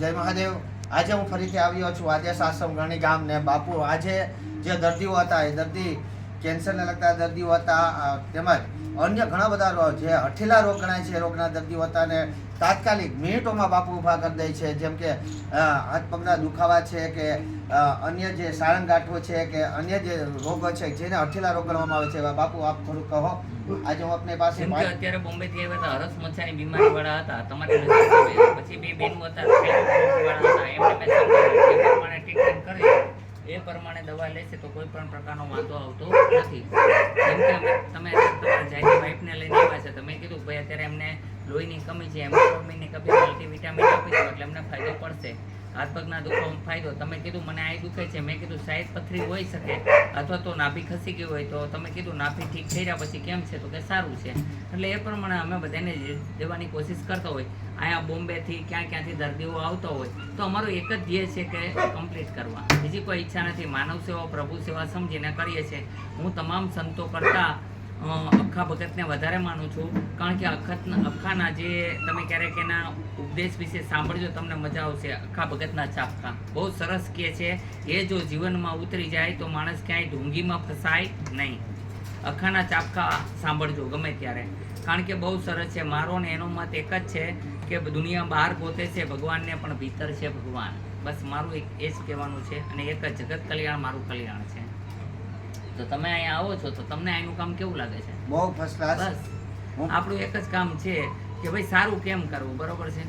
જય મહાદેવ. આજે હું ફરીથી આવ્યો છું. આજે સાસમ ગણી ગામ ને બાપુ આજે જે દર્દીઓ હતા એ દર્દી કેન્સરને લગતા દર્દીઓ હતા તેમજ અન્ય ઘણા બધા જે હઠીલા રોગ ગણાય છે રોગના દર્દીઓ હતા ને તાત્કાલિક મિનિટોમાં બાપુ ઊભા કરી દે છે. જેમ કે હાથ પગના દુખાવા છે કે અન્ય જે સાળંગાંઠો છે કે અન્ય જે રોગો છે જેને હઠીલા રોગ ગણવામાં આવે છે બાપુ આપ થોડું કહો. આજે હું આપની પાસે અત્યારે બોમ્બે થી આવ્યા હતા હરસ મચ્છાની બીમારી વાળા હતા. તમારે પછી બે બેન હતા થેલેસેમિયા વાળા હતા એમને મેં સમજાવ્યું. એ પ્રમાણે ટ્રીટમેન્ટ કરી એ દવા તો કોઈ પણ પ્રકારનો વાંધો આવતો નથી. જેમ કે તમે તમારા જાયની વાઈફને લઈને આવ્યા છે તમે કીધું, ભાઈ, અત્યારે એમને લોહીની કમી છે એમોગ્લોબિનની કમી મલ્ટીવિટામિન આપી દો, એટલે એમને ફાયદો પડશે. હાથ પગના દુખાવામાં ફાયદો. તમે કીધું, મને આ દુખે છે. મેં કીધું સાઈડ પથરી હોઈ શકે, અથવા તો નાભી ખસી ગઈ હોય. તો તમે કીધું, નાભી ઠીક થઈ રહ્યા પછી કેમ છે? તો કે સારું છે. એટલે એ પ્રમાણે અમે બધાને દેવાની કોશિશ કરતા હોય. અહીંયા બોમ્બેથી ક્યાં ક્યાંથી દર્દીઓ આવતા હોય, તો અમારું એક જ ધ્યેય છે કે કમ્પ્લીટ કરવા. બીજી કોઈ ઈચ્છા નથી. માનવ સેવા, પ્રભુ સેવા સમજીને કરીએ છીએ. હું તમામ સંતો કરતાં અખા ભગતને વધારે માનું છું. કારણ કે અખત અખાના જે તમે ક્યારેક એના ઉપદેશ વિશે સાંભળજો, તમને મજા આવશે. અખા ભગતના ચાપકા. બહુ સરસ કહે છે, એ જો જીવનમાં ઉતરી જાય, તો માણસ ક્યાંય ઢૂંગીમાં ફસાય નહીં. અખાના ચાપકા સાંભળજો ગમે ત્યારે. કારણ કે બહુ સરસ છે. મારો ને એનો મત એક જ છે કે દુનિયા બહાર ગોતે છે ભગવાનને પણ ભીતર છે ભગવાન. બસ મારું એક એ જ કહેવાનું છે અને એક જ જગત કલ્યાણ મારું કલ્યાણ છે. તો તમે અહીંયા આવો છો તો તમને અહીંનું કામ કેવું લાગે છે? બહુ ફર્સ્ટ ક્લાસ બસ. આપણું એક જ કામ છે કે ભાઈ સારું કેમ કરવું બરોબર છે?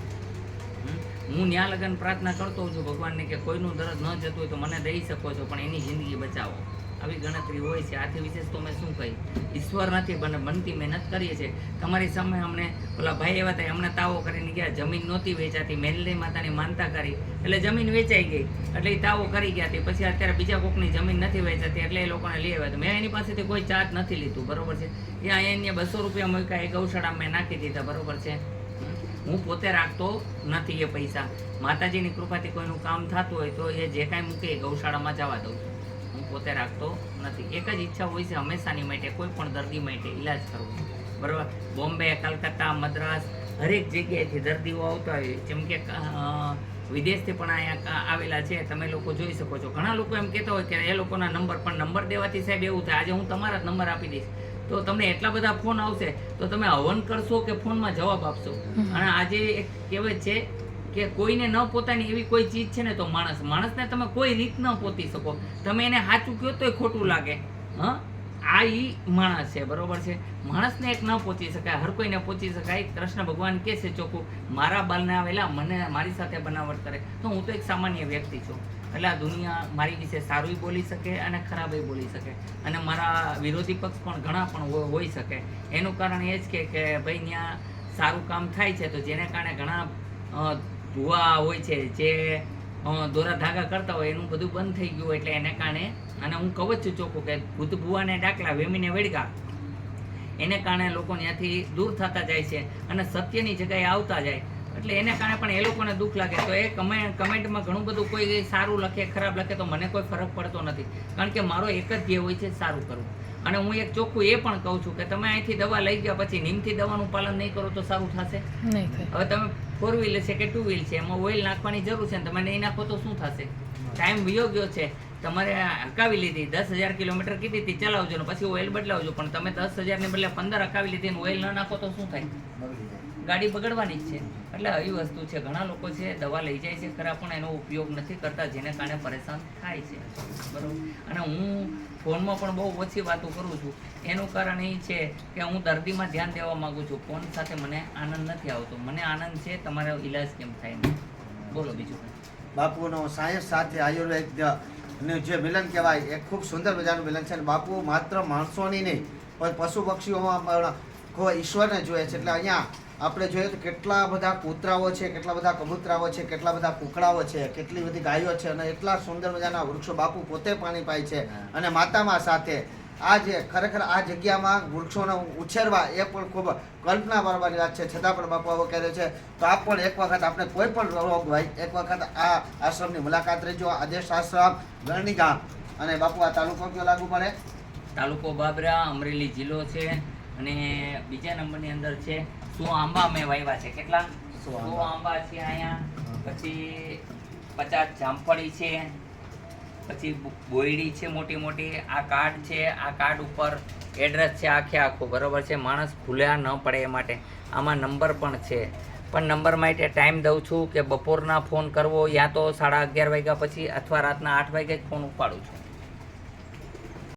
હું ન્યા લગન પ્રાર્થના કરતો હોઉં છું ભગવાનને કે કોઈનું દરજ ન જતું હોય તો મને દઈ શકો છો પણ એની જિંદગી બચાવો. આવી ગણતરી હોય છે. આથી વિશેષ તો મેં શું કહી ઈશ્વર નથી બને બનતી મહેનત કરીએ છીએ. તમારી સામે અમને ઓલા ભાઈ એવા થાય અમને તાવો કરીને ગયા. જમીન નહોતી વેચાતી. મેલની માતાની માનતા કરી. એટલે જમીન વેચાઈ ગઈ. એટલે એ તાવો કરી ગયા હતી. પછી અત્યારે બીજા કોકની જમીન નથી વેચાતી એટલે એ લોકોને લઈ આવ્યા મેં એની પાસેથી કોઈ ચાર્જ નથી લીધું. બરોબર છે? એ અહીંયા બસો રૂપિયા મૂક્યા. એ ગૌશાળા મેં નાખી દીધા. બરોબર છે? હું પોતે રાખતો નથી એ પૈસા. માતાજીની કૃપાથી કોઈનું કામ થતું હોય તો એ જે કાંઈ મૂકે ગૌશાળામાં જવા દઉં. છું હું પોતે રાખતો નથી. એક જ ઈચ્છા હોય છે હંમેશાની માટે કોઈ પણ દર્દી માટે ઈલાજ કરવો. બરાબર? બોમ્બે કલકત્તા મદ્રાસ હરેક જગ્યાએથી દર્દીઓ આવતા હોય. જેમ કે વિદેશથી પણ અહીંયા આવેલા છે. તમે લોકો જોઈ શકો છો. ઘણા લોકો એમ કહેતા હોય કે એ લોકોના નંબર પણ નંબર દેવાથી સાહેબ એવું થાય. આજે હું તમારા જ નંબર આપી દઈશ. તો તમને એટલા બધા ફોન આવશે તો તમે હવન કરશો કે ફોનમાં જવાબ આપશો? અને આજે એક કહેવત છે કે કોઈને ન પોતાની એવી કોઈ ચીજ છે ને તો માણસ, માણસને તમે કોઈ રીત ન પોતી શકો. તમે એને સાચું કહો તોય ખોટું લાગે. હા? આ ઈ માણસ છે, બરોબર છે? માણસને એક ન પહોંચી શકાય, હર કોઈને પહોંચી શકાય. કૃષ્ણ ભગવાન કે છે ચોખ્ખું મારા બનાવેલા મને મારી સાથે બનાવટ કરે. તો હું તો એક સામાન્ય વ્યક્તિ છું. એટલે આ દુનિયા મારી વિશે સારું બોલી શકે અને ખરાબય બોલી શકે. અને મારા વિરોધી પક્ષ પણ ઘણા પણ હોઈ શકે. એનું કારણ એ જ કે ભાઈ, ત્યાં સારું કામ થાય છે, તો જેને કારણે ઘણા ભૂવા હોય છે, જે દોરા ધાગા કરતા હોય, એનું બધું બંધ થઈ ગયું એટલે એને કારણે, અને હું કહું છું ચોખ્ખું કે ભૂત ભૂવાને ડાકલા વેમીને વેડગા એને કારણે લોકો ત્યાંથી દૂર થતા જાય છે અને સત્યની જગ્યાએ આવતા જાય. એટલે એને કારણે પણ એ લોકોને દુઃખ લાગે. તો એ કમેન્ટ કમેન્ટમાં ઘણું બધું કોઈ સારું લખે ખરાબ લખે તો મને કોઈ ફરક પડતો નથી. કારણ કે મારો એક જ ધ્યેય હોય છે સારું કરવું. અને હું એક ચોખ્ખું એ પણ કહું છું કે તમે અહીંથી દવા લઈ ગયા પછી નીમથી દવાનું પાલન નહીં કરો તો સારું થશે? હવે તમે ફોર વ્હીલ છે કે ટુ વ્હીલ છે એમાં ઓઇલ નાખવાની જરૂર છે ને તમે નહીં નાખો તો શું થશે? ટાઈમ વિયો ગયો છે. તમારે હકાવી લીધી દસ હજાર કિલોમીટર કીધી હતી ચલાવજો ને પછી ઓઇલ બદલાવજો. પણ તમે દસ હજારની બદલે પંદર હકાવી લીધી ઓઇલ ન નાખો તો શું થાય? ગાડી બગડવાની જ છે. એટલે આવી વસ્તુ છે. ઘણા લોકો છે, દવા લઈ જાય છે. ખરા, પણ એનો ઉપયોગ નથી કરતા, જેને કારણે પરેશાન થાય છે. બરાબર? અને હું ફોનમાં પણ બહુ ઓછી વાતો કરું છું. એનું કારણ એ છે કે હું દર્દીમાં ધ્યાન દેવા માગું છું. ફોન સાથે મને આનંદ નથી આવતો. મને આનંદ છે, તમારો ઈલાજ કેમ થાય નહીં બોલો બીજું બાપુનો સાયન્સ સાથે આયુર્વેદ જે મિલન કહેવાય, એ ખૂબ સુંદર મજાનું મિલન છે. અને બાપુ માત્ર માણસોની નહીં, પણ પશુ પક્ષીઓમાં પણ ઈશ્વરને જોઈએ છે. એટલે અહીંયા આપણે જોઈએ તો કેટલા બધા કૂતરાઓ છે કેટલા બધા કબૂતરાઓ છે કેટલા બધા કુકડાઓ છે કેટલી બધી ગાયો છે અને એટલા સુંદર મજાના વૃક્ષો બાપુ પોતે પાણી પાય છે અને માતામાં સાથે આ જે ખરેખર આ જગ્યામાં વૃક્ષોને ઉછેરવા એ પણ ખૂબ કલ્પના કરવાની વાત છે. છતાં પણ બાપુ આવો કહે છે તો આપ પણ એક વખત આપણે કોઈ પણ રોગ હોય એક વખત આ આશ્રમની મુલાકાત લેજો આદેશ આશ્રમ ગરણી ગામ. અને બાપુ આ તાલુકો કયો લાગુ પડે? તાલુકો બાબરા અમરેલી જિલ્લો છે. અને બીજા નંબરની અંદર છે સો આંબા મેં વાવ્યા છે. કેટલા? સો આંબા. છે અહીંયા. પછી પચાસ જામફળી છે. પછી બોયડી છે મોટી મોટી. આ કાર્ડ છે આ કાર્ડ ઉપર એડ્રેસ છે આખે આખું. બરોબર છે? માણસ ભૂલ્યા ન પડે એ માટે. આમાં નંબર પણ છે. પણ નંબર માટે ટાઈમ દઉં છું કે બપોરના ફોન કરવો યા તો સાડા અગિયાર વાગ્યા પછી અથવા રાતના આઠ વાગે જ ફોન ઉપાડું છું.